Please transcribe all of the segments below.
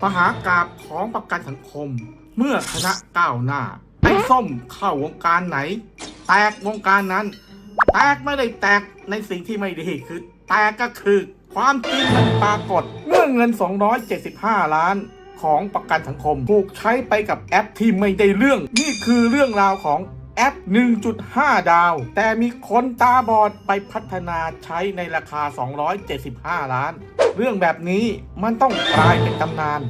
ปหากาบของประกันสังคม เมื่อคณะก้าวหน้า ไอ้ส้มเข้าวงการไหน แตกวงการนั้น แตกไม่ได้แตกในสิ่งที่ไม่ดีคือ แตกก็คือความจริงมันปรากฏ เมื่อเงิน 275 ล้านของประกันสังคม ถูกใช้ไปกับแอปที่ไม่ได้เรื่อง นี่คือเรื่องราวของ แอป 1.5 ดาว แต่มีคนตาบอดไปพัฒนาใช้ในราคา 275 ล้าน เรื่องแบบนี้มันต้องกลายเป็นตำนาน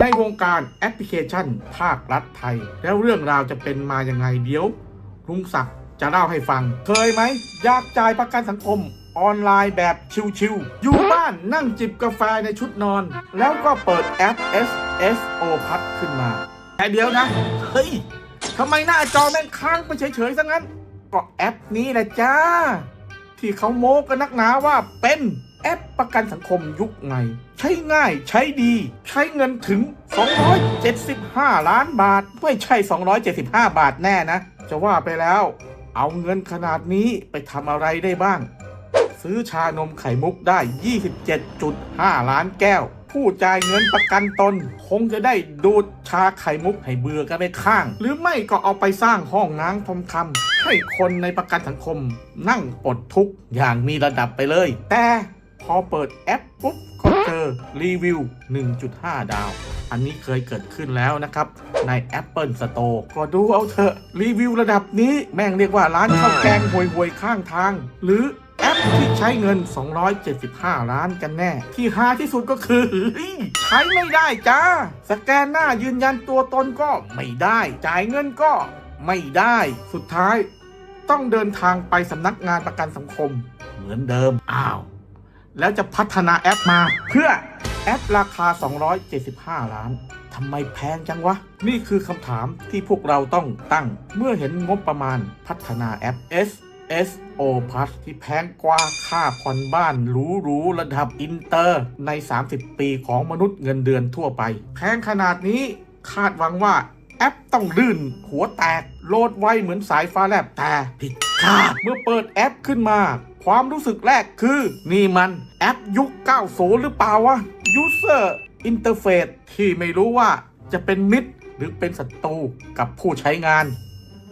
ในวงการแอปพลิเคชันภาครัฐไทย แล้วเรื่องราวจะเป็นมายังไงเดี๋ยวลุงศักดิ์จะเล่าให้ฟัง เคยไหม อยากจ่ายประกันสังคมออนไลน์แบบชิวๆ อยู่บ้านนั่งจิบกาแฟในชุดนอน แล้วก็เปิดแอป SSO พัดขึ้นมา แต่เดี๋ยวนะ เฮ้ย ทำไมหน้าจอแม่งค้างไปเฉยๆซะงั้น ก็แอปนี้แหละจ้า ที่เขาโม้กันนักหนาว่าเป็นแอปประกันสังคมยุคใหม่ใช้ง่ายใช้ดี ใช้เงินถึง 275 ล้านบาท ไม่ใช่ 275 บาทแน่นะ จะว่าไปแล้ว เอาเงินขนาดนี้ไปทำอะไรได้บ้าง ซื้อชานมไข่มุกได้ 27.5 ล้านแก้ว ผู้จ่ายเงินประกันตน คงจะได้ดูดชาไข่มุกให้เบื่อกันไปข้าง หรือไม่ก็เอาไปสร้างห้องน้ำทองคำให้คนในประกันสังคม นั่งปลดทุกข์อย่างมีระดับไปเลย แต่พอเปิดแอปปุ๊บก็เจอรีวิว 1.5 ดาว อันนี้เคยเกิดขึ้นแล้วนะครับ ใน Apple Store ก็ดูเอาเถอะ รีวิวระดับนี้แม่งเรียกว่าร้านข้าวแกงห่วยๆข้างทาง หรือ แอปที่ใช้เงิน 275 ล้านกันแน่ ที่ฮาที่สุดก็คือ ใช้ไม่ได้จ้า สแกนหน้ายืนยันตัวตนก็ไม่ได้ จ่ายเงินก็ไม่ได้ สุดท้าย ต้องเดินทางไปสำนักงานประกันสังคม เหมือนเดิม อ้าว แล้วจะพัฒนาแอปมา เพื่อแอปราคา 275 ล้าน ทำไมแพงจังวะ นี่คือคำถามที่พวกเราต้องตั้ง เมื่อเห็นงบประมาณพัฒนาแอป S SO Plus ที่แพงกว่าค่าผ่อนบ้านหรูๆระดับอินเตอร์ ใน 30 ปีของมนุษย์เงินเดือนทั่วไป แพงขนาดนี้คาดหวังว่าแอปต้องลื่น หัวแตก โลดไวเหมือนสายฟ้าแลบแต่ผิดคาด เมื่อเปิดแอปขึ้นมา ความรู้สึกแรกคือ นี่มันแอปยุค 90 หรือเปล่าวะ User Interface ที่ไม่รู้ว่าจะเป็นมิตรหรือเป็นศัตรูกับผู้ใช้งาน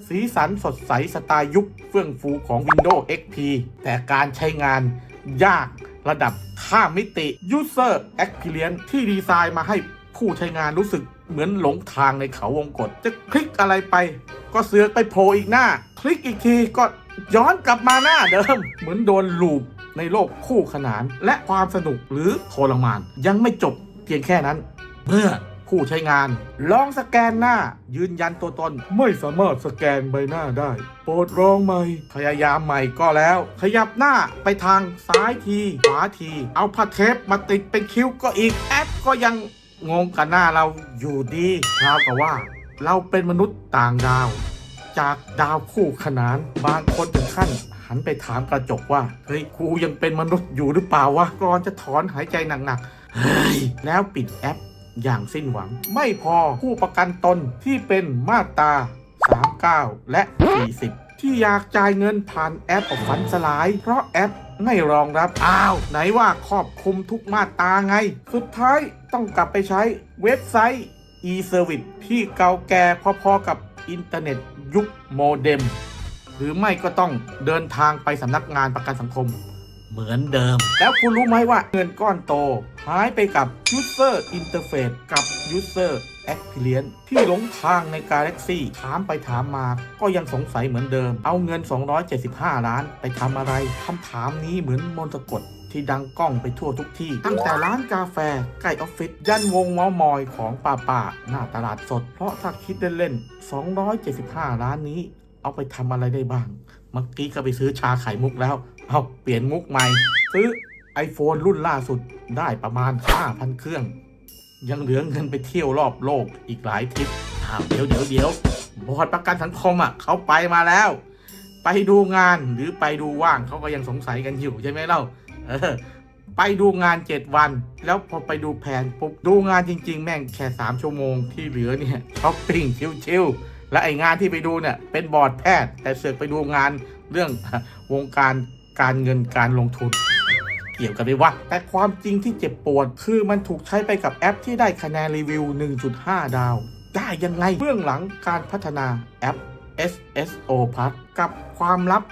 สีสันสดใสสไตล์ยุคเฟื่องฟูของ Windows XP แต่การใช้งานยากระดับข้ามมิติ User Experience ที่ดีไซน์มาให้ผู้ใช้งานรู้สึกเหมือนหลงทางในเขาวงกฏจะคลิกอะไรไป ก็เสือกไปโผล่อีกหน้า คลิกอีกทีก็ย้อนกลับมาหน้าเดิม เหมือนโดนลูปในโลกคู่ขนาน และความสนุกหรือทรมาน ยังไม่จบเพียงแค่นั้น เมื่อ ผู้ใช้งาน ลองสแกนหน้า ยืนยันตัวตน ไม่สามารถสแกนใบหน้าได้ โปรดลองใหม่ พยายามใหม่ก็แล้ว ขยับหน้าไปทางซ้ายที ขวาที เอาผ้าเทปมาติดเป็นคิ้วก็อีก แอปก็ยังงงกับหน้าเราอยู่ดีราวกับว่า เราเป็นมนุษย์ต่างดาว จากดาวคู่ขนาน บางคนถึงขั้น หันไปถามกระจกว่า เฮ้ยกูยังเป็นมนุษย์อยู่หรือเปล่าวะก่อนจะถอนหายใจหนักๆเฮ้ยแล้วปิดแอป อย่างสิ้นหวัง ไม่พอผู้ประกันตนที่เป็นมาตรา39 และ 40 ที่อยากจ่ายเงินผ่านแอปออกฝันสลาย เพราะแอปไม่รองรับ อ้าว ไหนว่าครอบคลุมทุกมาตราไง สุดท้ายต้องกลับไปใช้เว็บไซต์ e-service ที่เก่าแก่พอๆกับอินเทอร์เน็ตยุคโมเด็ม หรือไม่ก็ต้องเดินทางไปสำนักงานประกันสังคม เหมือนเดิม แล้วคุณรู้ไหมว่าเงินก้อนโต หายไปกับ User Interface กับ User Experience ที่หลงทางใน Galaxy ถามไปถามมา ก็ยังสงสัยเหมือนเดิม เอาเงิน 275 ล้านไปทำอะไรคำถามนี้เหมือนมนตะกดที่ดังกล้องไปทั่วทุกที่ ตั้งแต่ร้านกาแฟใกล้ออฟฟิศยันวงมามอยของป่าป่าหน้าตลาดสด เพราะถ้าคิดเล่นๆ275 ล้านนี้ เอาไปทำอะไรได้บ้าง เมื่อกี้ก็ไปซื้อชาไข่มุกแล้ว เอาเปลี่ยนมุกใหม่ ซื้อ iPhone รุ่นล่าสุดได้ประมาณ 5,000 เครื่อง ยังเหลือเงินไปเที่ยวรอบโลกอีกหลายทริปอ้าวเดี๋ยวเดี๋ยวเดี๋ยวบอร์ดประกันสังคมอะเขาไปมาแล้ว ไปดูงานหรือไปดูว่างเขาก็ยังสงสัยกันอยู่ใช่ไหมเล่าเออไปดูงาน 7 วัน แล้วพอไปดูแผนปุ๊บดูงานจริง ๆ แม่งแค่ 3 ชั่วโมงที่เหลือเนี่ยช้อปปิ้งชิวๆและไองานที่ไปดูเนี่ยเป็นบอร์ดแพทย์ แต่เสือกไปดูงานเรื่องวงการ การเงินการลงทุน เกี่ยวกันไหมวะแต่ความจริงที่เจ็บปวด คือมันถูกใช้ไปกับแอปที่ได้คะแนนรีวิว 1.5 ดาว ได้ยังไงเบื้องหลังการพัฒนาแอป SSO Plus กับความลับ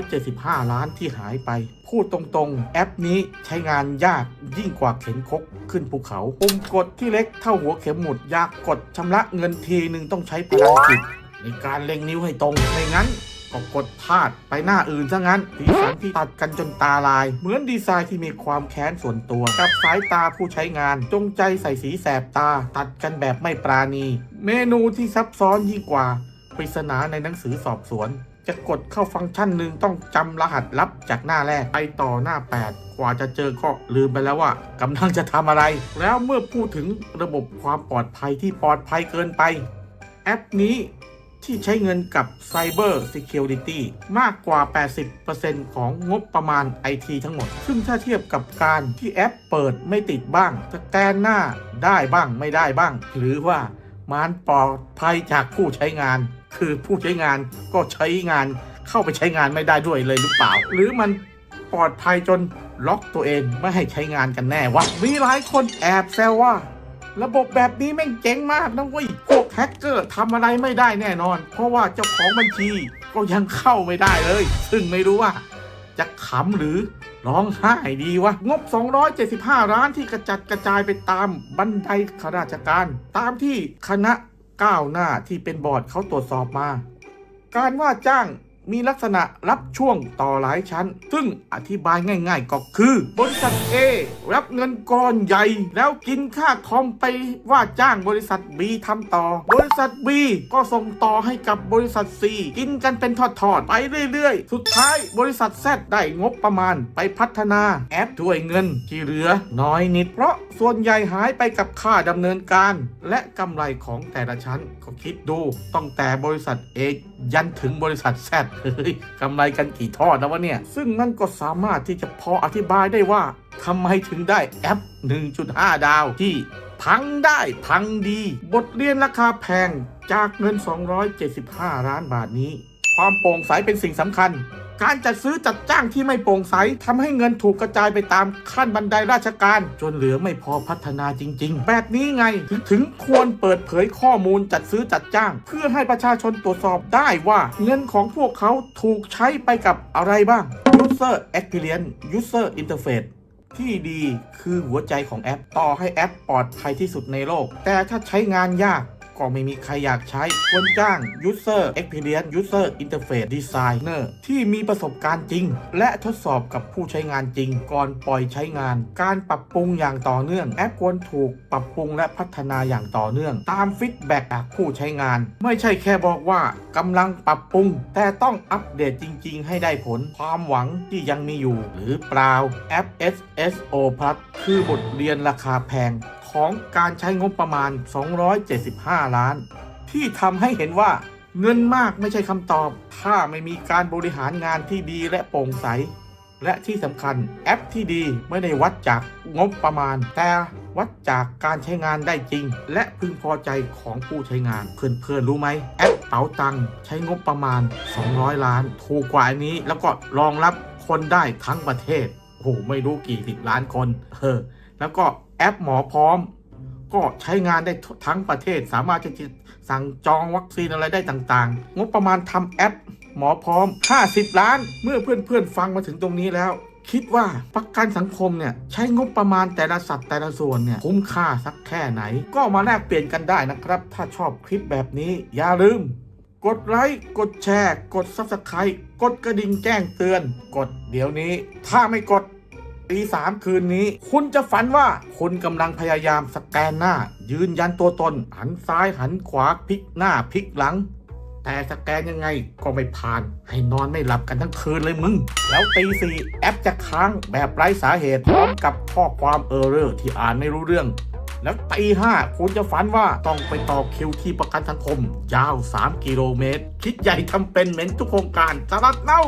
275 ล้านที่หายไป พูดตรงๆ แอปนี้ใช้งานยากยิ่งกว่าเข็นคกขึ้นภูเขา ปุ่มกดที่เล็กเท่าหัวเข็มหมุดยากกดชำระเงินทีหนึ่งต้องใช้พลังจิตในการเล็งนิ้วให้ตรง ไม่งั้น ก็กดพลาดไปหน้าอื่นซะงั้นสีสันที่ตัดกันจนตาลาย เหมือนดีไซน์ที่มีความแค้นส่วนตัว กับสายตาผู้ใช้งาน จงใจใส่สีแสบตา ตัดกันแบบไม่ปราณี เมนูที่ซับซ้อนยิ่งกว่าปริศนาในหนังสือสอบสวน จะกดเข้าฟังก์ชันหนึ่งต้องจำรหัสลับจากหน้าแรกไปต่อหน้า 8 กว่าจะเจอก็ลืมไปแล้วว่ากำลังจะทำอะไร แล้วเมื่อพูดถึงระบบความปลอดภัยที่ปลอดภัยเกินไป แอปนี้ ที่ใช้เงินกับ Cyber Security มากกว่า 80%ของงบประมาณ IT ทั้งหมด ซึ่งถ้าเทียบกับการที่แอปเปิดไม่ติดบ้างสแกนหน้าได้บ้างไม่ได้บ้าง หรือว่ามันปลอดภัยจากผู้ใช้งาน คือผู้ใช้งานก็ใช้งานเข้าไปใช้งานไม่ได้ด้วยเลยหรือเปล่า หรือมันปลอดภัยจนล็อกตัวเองไม่ให้ใช้งานกันแน่วะมีหลายคนแอบแซวว่า ระบบแบบนี้แม่งเจ๋งมากนะเว้ยพวกแฮกเกอร์ทำอะไรไม่ได้แน่นอน เพราะว่าเจ้าของบัญชีก็ยังเข้าไม่ได้เลย ซึ่งไม่รู้ว่า จะขำหรือร้องไห้ดีวะ งบ 275 ล้านที่กระจัดกระจายไปตามบันไดข้าราชการ ตามที่คณะก้าวหน้าที่เป็นบอร์ดเขาตรวจสอบมา การว่าจ้าง มีลักษณะรับช่วงต่อหลายชั้น ซึ่งอธิบายง่าย ๆ ก็คือบริษัท A รับเงินก้อนใหญ่ แล้วกินค่าคอมไปว่าจ้างบริษัท B ทำต่อ บริษัท B ก็ส่งต่อให้กับบริษัท C กินกันเป็นทอดๆ ไปเรื่อยๆ สุดท้ายบริษัท Z ได้งบประมาณไปพัฒนาแอปด้วยเงินที่เหลือ น้อยนิด เพราะส่วนใหญ่หายไปกับค่าดำเนินการ และกำไรของแต่ละชั้นก็คิดดูตั้งแต่บริษัท A ยันถึงบริษัท Z เฮ้ยกำไรกันกี่ทอดนะวะเนี่ย ซึ่งนั่นก็สามารถที่จะพออธิบายได้ว่าทำไมถึงได้แอป 1.5 ดาวที่พังได้พังดี บทเรียนราคาแพงจากเงิน 275 ล้านบาทนี้ ความโปร่งใสเป็นสิ่งสำคัญ การจัดซื้อจัดจ้างที่ไม่โปร่งใสทำให้เงินถูกกระจายไปตามขั้นบันไดราชการ จนเหลือไม่พอพัฒนาจริง ๆ แบบนี้ไงถึงถึงควรเปิดเผยข้อมูลจัดซื้อจัดจ้าง เพื่อให้ประชาชนตรวจสอบได้ว่า เงินของพวกเขาถูกใช้ไปกับอะไรบ้าง User Experience User Interface ที่ดีคือหัวใจของแอป ต่อให้แอปปลอดภัยที่สุดในโลก แต่ถ้าใช้งานยาก ก็ไม่มีใครอยากใช้ควรจ้าง User Experience User Interface Designer ที่มีประสบการณ์จริง และทดสอบกับผู้ใช้งานจริง ก่อนปล่อยใช้งาน การปรับปรุงอย่างต่อเนื่อง แอปควรถูกปรับปรุงและพัฒนาอย่างต่อเนื่อง ตามฟีดแบ็กจากผู้ใช้งาน ไม่ใช่แค่บอกว่ากำลังปรับปรุง แต่ต้องอัปเดตจริง ๆ ให้ได้ผลความหวังที่ยังมีอยู่ หรือเปล่าแอป SSO Plus คือบทเรียนราคาแพง ของการใช้งบประมาณ 275 ล้าน ที่ทำให้เห็นว่าเงินมากไม่ใช่คำตอบ ถ้าไม่มีการบริหารงานที่ดีและโปร่งใส และที่สำคัญแอปที่ดีไม่ได้วัดจากงบประมาณ แต่วัดจากการใช้งานได้จริง และพึงพอใจของผู้ใช้งาน เพื่อนๆรู้ไหมแอปเป๋าตังค์ใช้งบประมาณ 200 ล้าน ถูกกว่าอันนี้ แล้วก็รองรับคนได้ทั้งประเทศโอ้โหไม่รู้กี่สิบล้านคนเออแล้วก็ แอปหมอพร้อม ก็ใช้งานได้ทั้งประเทศ สามารถจะสั่งจองวัคซีนอะไรได้ต่างๆ งบประมาณทำแอปหมอพร้อม 50 ล้าน เมื่อเพื่อนๆฟังมาถึงตรงนี้แล้ว คิดว่าประกันสังคมเนี่ยใช้งบประมาณแต่ละสัดแต่ละส่วนเนี่ยคุ้มค่าสักแค่ไหน ก็มาแลกเปลี่ยนกันได้นะครับ ถ้าชอบคลิปแบบนี้อย่าลืมกดไลค์ กดแชร์ กด Subscribe กดกระดิ่งแจ้งเตือน กดเดี๋ยวนี้ ถ้าไม่กด ตีสามคืนนี้ คุณจะฝันว่าคุณกำลังพยายามสแกนหน้า ยืนยันตัวตน หันซ้ายหันขวาพลิกหน้าพลิกหลัง แต่สแกนยังไงก็ไม่ผ่าน ให้นอนไม่หลับกันทั้งคืนเลยมึง แล้วตีสี่แอปจะค้างแบบไร้สาเหตุพร้อมกับข้อความเออร์เรอร์ที่อ่านไม่รู้เรื่องแล้วตีห้าคุณจะฝันว่าต้องไปต่อคิวที่ประกันสังคม ยาว 3 กิโลเมตร คิดใหญ่ทำเป็นเหม็นทุกโครงการสลัดเน่า